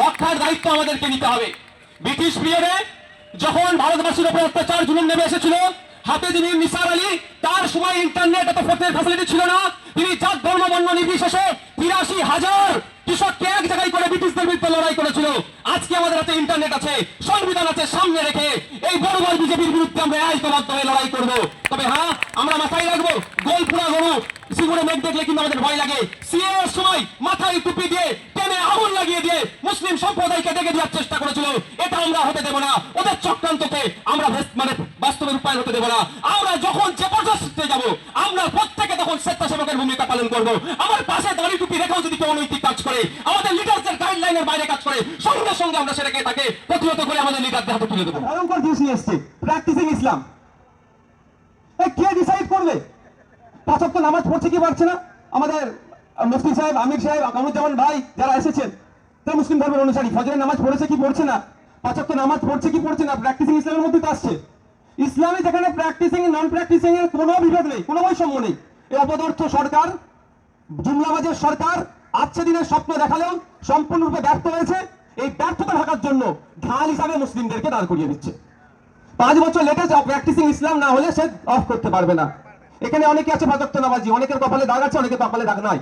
রক্ষার দায়িত্ব আমাদেরকে নিতে হবে। ব্রিটিশ পিরিয়ডে যখন ভারতবাসীর উপর অত্যাচার জুলুম নেমে এসেছিল, হাতে যিনি নিসার আলী, তার সময় ইন্টারনেট এত ফোনের ফ্যাসিলিটি ছিল না। তিনি জাত, ধর্ম, বর্ণ নির্বিশেষে তিরাশি হাজার কৃষককে এক জায়গায় করে ব্রিটিশদের বিরুদ্ধে লড়াই করেছিল। আজকে আমাদের হাতে ইন্টারনেট আছে, সংবিধান আছে সামনে রেখে এই বড় বড় বিজেপির বিরুদ্ধে আমরা ঐক্যবদ্ধ হয়ে লড়াই করব। তবে হ্যাঁ আমরা মাথায় রাখব, গোলপুরা গরু, সিঙ্গুরে মেঘ দেখলে কিন্তু আমাদের ভয় লাগে। সিএ সময় মাথায় টুপি দিয়ে টেনে আগুন লাগিয়ে দিয়ে মুসলিম সম্প্রদায়কে ডেকে দেওয়ার চেষ্টা করেছিল, এটা আমরা হতে দেব না। ওদের চক্রান্তকে আমরা মানে বাস্তবে রূপায়ণ হতে দেব না। আমরা যখন যে পর্যায়ে যাব, আমরা প্রত্যেকে তখন স্বেচ্ছাসেবকের ভূমিকা পালন করব। আমার পাশে দাড়ি টুপি রেখেও যদি কেউ অনৈতিক কাজ করে, আমাদের লিডারদের গাইডলাইনের বাইরে কাজ করে, সঙ্গে সঙ্গে আমরা সেটাকে তাকে প্রতিহত করে আমাদের লিডারদের হাতে তুলে দেবো। প্র্যাকটিসিং ইসলাম কে ডিসাইড করবে? পাঁচক তো নামাজ পড়ছে কি পারছে না? আমাদের মুফতি সাহেব, আমির সাহেব কামরুজ্জামান ভাই যারা এসেছেন তারা মুসলিম ধর্মের অনুসারী। ফজরের নামাজ পড়েছে কি পড়ছে না? পাঁচক তো নামাজ পড়ছে কি পড়ছে না? প্র্যাকটিসিং ইসলামের মধ্যে তো আসছে। ইসলামে যেখানে প্র্যাকটিসিং নন প্র্যাকটিসিং এর কোনো বিভেদ নেই, কোনো বৈষম্য নেই। এই অপদার্থ সরকার, জুমলাবাজের সরকার আজকে দিনের স্বপ্ন দেখালেও সম্পূর্ণরূপে ব্যর্থ হয়েছে। এই ব্যর্থতা ঢাকার জন্য ঢাল হিসাবে মুসলিমদেরকে দাঁড় করিয়ে দিচ্ছে। পাঁচ বছর লেটে যাও প্র্যাকটিসিং ইসলাম না হলে সে অফ করতে পারবে না। এখানে অনেকে আছে ভাজক্ত নামাজি, অনেকের কপালে দাগ আছে, অনেকের কপালে দাগ নাই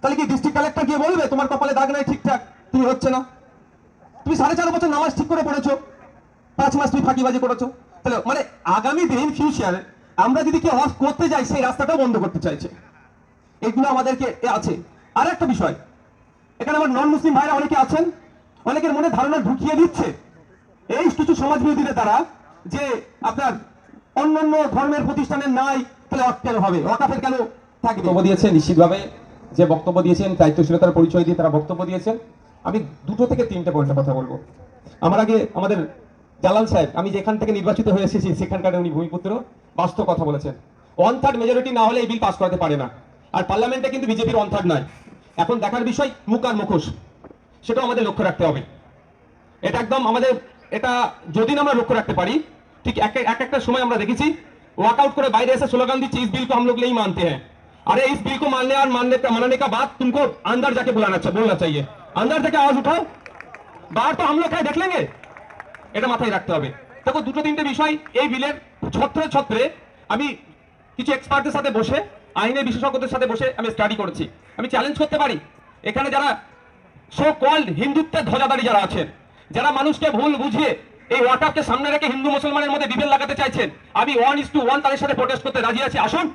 তাহলে কি ডিস্ট্রিক্ট কালেক্টর গিয়ে বলবে, তোমার কপালে দাগ নাই ঠিকঠাক? তুমি হচ্ছে না। তুমি সাড়ে চার বছর নামাজ ঠিক করে পড়েছো। পাঁচ মাস তুমি ফাঁকিবাজি করেছ। তাহলে মানে আগামী দিন ফিউচার আমরা যদি কেউ অফ করতে যাই, সেই রাস্তাটাও বন্ধ করতে চাইছে। এগুলো আমাদেরকে আছে। আর একটা বিষয়, এখানে আমার নন মুসলিম ভাইরা অনেকে আছেন, অনেকের মনে ধারণা ঢুকিয়ে দিচ্ছে। এই কিছু সমাজ বিরোধীদের দ্বারা যে আপনার অন্যান্য ধর্মের প্রতিষ্ঠানের নাই, তাহলে অফ কেন হবে, ওয়াকাফের কেন থাকবে? দিয়েছেন নিশ্চিতভাবে যে বক্তব্য দিয়েছেন, দায়িত্বশীলতার পরিচয় দিয়ে তারা বক্তব্য দিয়েছেন, আমি দুটো থেকে তিনটে পয়েন্টে কথা বলব। আমার আগে আমাদের জালাল সাহেব, আমি যেখান থেকে নির্বাচিত হয়ে এসেছি, সেখানকার উনি ভূমিপুত্র, বাস্তব কথা বলেছেন। ওয়ান থার্ড মেজরিটি না হলে এই বিল পাস করাতে পারে না। আর পার্লামেন্টে কিন্তু বিজেপির ওয়ান থার্ড নয়। এখন দেখার বিষয়, মুখ আর মুখোশ। সেটাও আমাদের লক্ষ্য রাখতে হবে। এটা একদম আমাদের, এটা যদি না আমরা লক্ষ্য রাখতে পারি, ঠিক এক একটা সময় আমরা দেখেছি ওয়ার্কআউট করে বাইরে এসে স্লোগান দিচ্ছি ইস বিল তো হম লোক নেই মানতে হ্যাঁ अरे इस बिल को मानने और मानने का मनाने का बाद तुमको अंदर जाके बुलाना चाहिए बोलना चाहिए अंदर जाके आवाज उठाओ बाहर तो हम लोग है देख लेंगे এটা মাথায় রাখতে হবে দেখো দুটো তিনটে বিষয় এই বিলের ছত্রে ছত্রে আমি কিছু এক্সপার্টদের সাথে বসে আইনের বিশেষজ্ঞদের সাথে বসে আমি স্টাডি করেছি আমি চ্যালেঞ্জ করতে পারি এখানে যারা সো কল্ড হিন্দুত্বের ধ্বজাদারি যারা আছেন যারা মানুষকে ভুল বুঝিয়ে এই ওয়াটারকে সামনে রেখে হিন্দু মুসলমানের মধ্যে বিভেদ লাগাতে চাইছেন আমি ওয়ান ইস টু ওয়ান তাদের সাথে প্রোটেস্ট করতে রাজি আছি আসুন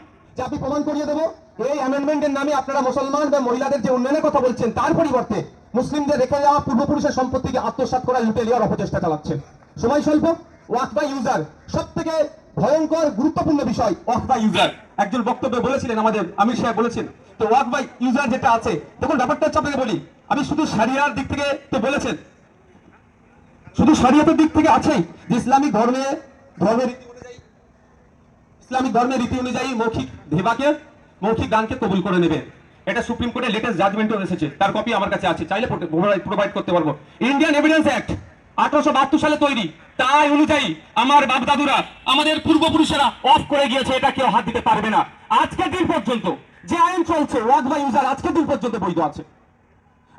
আপনি প্রমাণ করিয়ে দেবো, এই অ্যামেন্ডমেন্টের নামে আপনারা মুসলমান বা মহিলাদের যে উন্নয়নের কথা বলছেন, তার পরিবর্তে মুসলিমদের রেখে যাওয়া পূর্বপুরুষের সম্পত্তিকে আত্মসাৎ করা লুটে নেওয়ার অপচেষ্টা চালাচ্ছেন। সময় স্বল্প ওয়াক বাই ইউজার সব থেকে ভয়ঙ্কর, গুরুত্বপূর্ণ বিষয় ওয়াক বাই ইউজার একজন বক্তব্যে বলেছিলেন আমাদের, আমির সাহেব বলেছেন, তো ওয়াক বাই ইউজার যেটা আছে, দেখুন, ব্যাপারটা হচ্ছে আপনাকে বলি, আমি শুধু সারিয়ার দিক থেকে তো বলেছেন, শুধু শরীয়তের দিক থেকে আছেই, যে ইসলামিক ধর্মে, ধর্মের ইসলামিক ধর্মের রীতি অনুযায়ী মৌখিক ধেবাকে, মৌখিক দানকে কবুল করে নেবে। এটা সুপ্রিম কোর্টের লেটেস্ট জাজমেন্টও এসেছে। তার কপি আমার কাছে আছে। চাইলে প্রোভাইড করতে পারব। ইন্ডিয়ান এভিডেন্স অ্যাক্ট আঠারোশো বাহাত্তর সালে তৈরি। তাই অনুযায়ী আমার বাপ দাদুরা আমাদের পূর্বপুরুষেরা অফ করে গিয়েছে। এটা কেউ হাত দিতে পারবে না। আজকের দিন পর্যন্ত যে আইন চলছে ওয়াক বাই ইউজার আজকের দিন পর্যন্ত বৈধ আছে।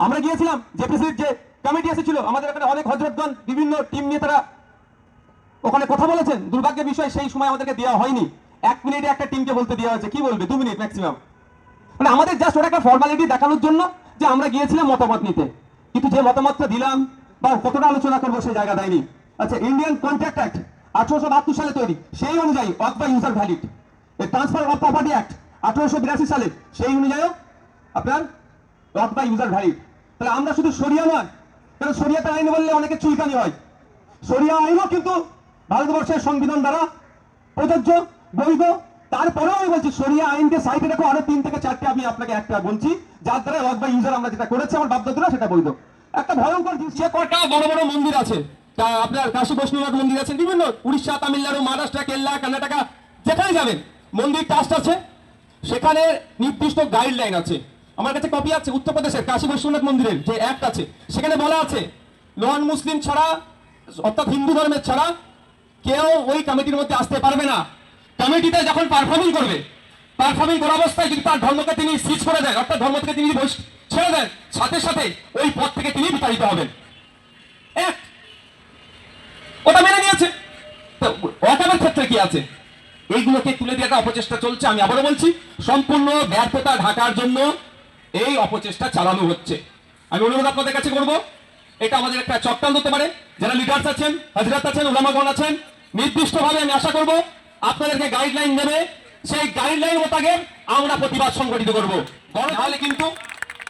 আমরা গিয়েছিলাম জেপিসির যে কমিটি এসেছিল, আমাদের এখানে অনেক হজরতগণ বিভিন্ন টিম নিয়ে তারা ওখানে কথা বলেছেন। দুর্ভাগ্যের বিষয়, সেই সময় আমাদেরকে দেওয়া হয়নি। এক মিনিটে একটা টিমকে বলতে দেওয়া হয়েছে। কি বলবে? দু মিনিট ম্যাক্সিমাম মানে আমাদের জাস্ট ওটা একটা ফর্মালিটি দেখানোর জন্য যে আমরা গিয়েছিলাম মতামত নিতে। কিন্তু যে মতামতটা দিলাম বা কতটা আলোচনা করব সেই জায়গা দেয়নি। আচ্ছা ইন্ডিয়ান কন্ট্রাক্ট অ্যাক্ট আঠারোশো বাহাত্তর সালে তৈরি। সেই অনুযায়ী waqf by user valid transfer of property act আঠারোশো বিরাশি সালে সেই অনুযায়ীও আপনার ওয়াক বাই ইউজার ভ্যালিড তাহলে আমরা শুধু সরিয়া নয় কারণ সরিয়াতে আইন বললে অনেকে চুলকানি হয়। সরিয়া আইনও কিন্তু ভারতবর্ষের সংবিধান দ্বারা প্রযোজ্য, বৈধ। তারপরেও আমি বলছি, সরিয়া আইনকে সাইডে রেখো। আরও তিন থেকে চারটে আমি আপনাকে একটা বলছি, যার দ্বারা ওয়াক বাই ইউজার আমরা যেটা করেছি, আমার বাপদাদুরা সেটা বৈধ। একটা ভয়ঙ্কর জিনিস, যে কটা বড় বড় মন্দির আছে, তা আপনার কাশী বৈষ্ণবনাথ মন্দির আছে, বিভিন্ন উড়িষ্যা, তামিলনাড়ু, মহারাষ্ট্র কেরলা কর্ণাটকা, যেখানে যাবেন, মন্দির ট্রাস্ট আছে। সেখানে নির্দিষ্ট গাইডলাইন আছে। আমার কাছে কপি আছে উত্তরপ্রদেশের কাশী বৈষ্ণবনাথ মন্দিরের যে অ্যাক্ট আছে, সেখানে বলা আছে নন মুসলিম ছাড়া, অর্থাৎ হিন্দু ধর্মের ছাড়া কেউ ওই কমিটির মধ্যে আসতে পারবে না। কমিটিতে যখন পারফর্মিং করবে পারফর্মিং করা অবস্থায় যদি তার ধর্মকে তিনি সিজ করে দেয় অর্থাৎ ধর্ম থেকে তিনি ছেড়ে দেন। সাথে সাথে ওই পদ থেকে তিনি বিতাড়িত হবেন। এক, ওটা মেনে নিয়েছে। ওয়াকামের ক্ষেত্রে কি আছে? এইগুলোকে তুলে দিয়ে একটা অপচেষ্টা চলছে, আমি আবারও বলছি, সম্পূর্ণ ব্যর্থতা ঢাকার জন্য এই অপচেষ্টা চালানো হচ্ছে। আমি অনুরোধ আপনাদের কাছে করব, এটা আমাদের একটা চক্রান্ত হতে পারে। যারা লিডার্স আছেন, হাজরাত আছেন ওলামাগণ আছেন নির্দিষ্টভাবে আমি আশা করব আপনাদেরকে গাইডলাইন দেবে সেই গাইডলাইন মোতাবেক আমরা প্রতিবাদ সংগঠিত করব। তাহলে কিন্তু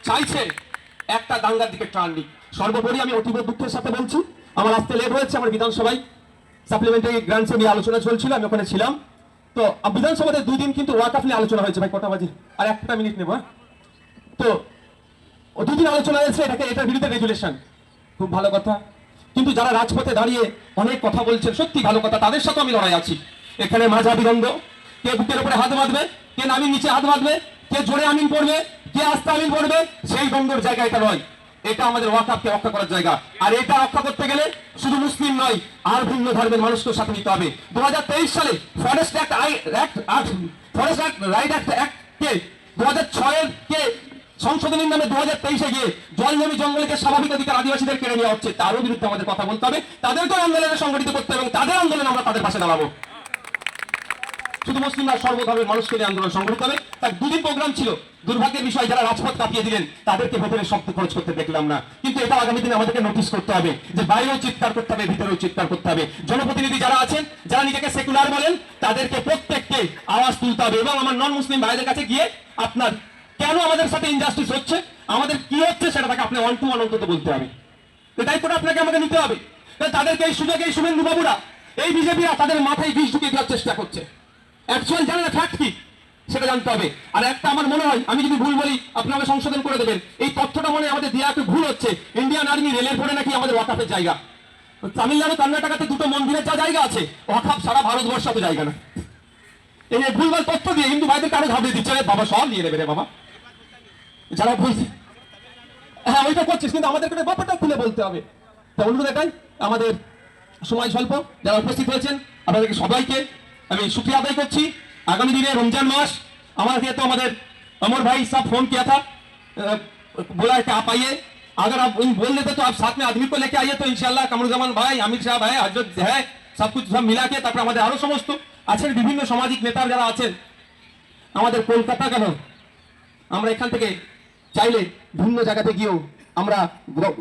চাইছে একটা দাঙ্গার দিকে টার্ন নিক সর্বোপরি আমি অতীব দুঃখের সাথে বলছি, আমার আসতে লেট হয়েছে, আমার বিধানসভায় সাপ্লিমেন্টারি গ্রান্টস নিয়ে আলোচনা চলছিল, আমি ওখানে ছিলাম। তো বিধানসভাতে দুই দিন কিন্তু ওয়াকাফ নিয়ে আলোচনা হয়েছে, ভাই, কটা বাজে? আর একটা মিনিট নেব হ্যাঁ? তো দুদিন আলোচনা হয়েছে, এটাকে, এটার বিরুদ্ধে রেজুলেশন খুব ভালো কথা। কিন্তু যারা রাজপথে দাঁড়িয়ে অনেক কথা বলছেন, সত্যি ভালো কথা, তাদের সাথে আমি লড়াই আছি। এখানে মাঝাবি দ্বন্দ্ব কে বুকের উপরে হাত বাঁধবে, কে নামির নিচে হাত বাঁধবে, কে জোরে আমিন পড়বে, কে আস্তে আমিন পড়বে, সেই দ্বন্দ্বর জায়গা এটা নয়। এটা আমাদের ওয়াকাফকে রক্ষা করার জায়গা। আর এটা রক্ষা করতে গেলে শুধু মুসলিম নয়, আর ভিন্ন ধর্মের মানুষকে সাথে নিতে হবে। দু হাজার তেইশ সালে forest act I act forest act right act অ্যাক্টকে দু হাজার ছয়ের কে সংশোধনীর নামে দু হাজার তেইশে গিয়ে জল জমি জঙ্গলকে স্বাভাবিক অধিকার আদিবাসীদের কেড়ে নেওয়া হচ্ছে। তারও বিরুদ্ধে আমাদের কথা বলতে হবে। তাদেরকেও আন্দোলনে সংগঠিত করতে হবে এবং তাদের আন্দোলনে আমরা তাদের পাশে দাঁড়াবো। শুধু মুসলিম না সর্বধর্মের মানুষকে নিয়ে আন্দোলন সংগঠিত হবে। তার দুদিন প্রোগ্রাম ছিল। দুর্ভাগ্যের বিষয়, যারা রাজপথ কাঁপিয়ে দিলেন, তাদেরকে ভেতরে শক্তি খরচ করতে দেখলাম না। কিন্তু এটা আগামী দিনে আমাদেরকে নোটিশ করতে হবে যে বাইরেও চিৎকার করতে হবে, ভিতরেও চিৎকার করতে হবে। জনপ্রতিনিধি যারা আছেন, যারা নিজেকে সেকুলার বলেন, তাদেরকে প্রত্যেককে আওয়াজ তুলতে হবে এবং আমার নন মুসলিম ভাইদের কাছে গিয়ে আপনার কেন আমাদের সাথে ইনজাস্টিস হচ্ছে? আমাদের কি হচ্ছে সেটা তাকে আপনি ওয়ান টু ওয়ান অন্তত বলতে হবে। তো দায়িত্বটা আপনাকে আমাকে নিতে হবে। তাদেরকে এই সুযোগে এই শুভেন্দু বাবুরা, এই বিজেপিরা তাদের মাথায় বিষ ঢুকিয়ে দেওয়ার চেষ্টা করছে। অ্যাকচুয়াল জানে না ফ্যাক্ট কি, সেটা জানতে হবে। আর একটা আমার মনে হয়, আমি যদি ভুল বলি, আপনি আমাকে সংশোধন করে দেবেন। এই তথ্যটা মনে আমাদের দেওয়া একটু ভুল হচ্ছে। ইন্ডিয়ান আর্মি রেলের পরে নাকি আমাদের ওয়াকাফের জায়গা। তামিলনাড়ু, কর্ণাটকাতে দুটো মন্দিরের যা জায়গা আছে, ওয়াকাফ সারা ভারতবর্ষ জায়গা না। এই ভুলভাল তথ্য দিয়ে হিন্দু ভাইদের কারও ঘাবড়ে দিচ্ছে বাবা, সব নিয়ে নেবে রে বাবা। যারা বলছে হ্যাঁ ওইটা করছিস কিন্তু আমাদেরকে ওটা ব্যাপারটা খুলে বলতে হবে তা অনুরোধ এটাই আমাদের সময় স্বল্প যারা উপস্থিত হয়েছেন আপনাদেরকে সবাইকে আমি শুক্রিয়া আদায় করছি আগামী দিনে রমজান मास हमारे लिए तो हमारे अमर भाई सब फोन किया था अ, बोला है कि आप आइए अगर आप इन बोल देते तो आप साथ में आदमी को लेके आइए तो इंशाल्लाह कमरुज्जामान भाई अमित साहब है हजरत है सब कुछ सब मिला के তারপরে আমাদের আরো সমস্ত আছেন বিভিন্ন সামাজিক নেতা যারা আছেন আমাদের কলকাতা কেন আমরা এখান থেকে চাইলে ভিন্ন জায়গাতে গিয়েও আমরা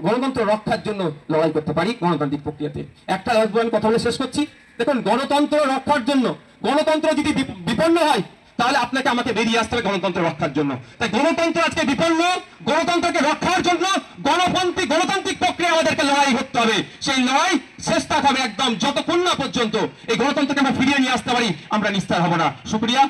গণতন্ত্র রক্ষার জন্য লড়াই করতে পারি গণতান্ত্রিক প্রক্রিয়াতে। একটা কথা বলে শেষ করছি। দেখুন, গণতন্ত্র রক্ষার জন্য, গণতন্ত্র যদি বিপন্ন হয়, তাহলে আপনাকে আমাকে বেরিয়ে আসতে হবে গণতন্ত্র রক্ষার জন্য। তাই গণতন্ত্র আজকে বিপন্ন, গণতন্ত্রকে রক্ষার জন্য গণপন্থী, গণতান্ত্রিক প্রক্রিয়া আমাদেরকে লড়াই করতে হবে। সেই লড়াই চেষ্টা হবে একদম যতক্ষণ না পর্যন্ত। এই গণতন্ত্রকে আমরা ফিরিয়ে নিয়ে আসতে পারি, আমরা নিস্তার হব না। শুক্রিয়া।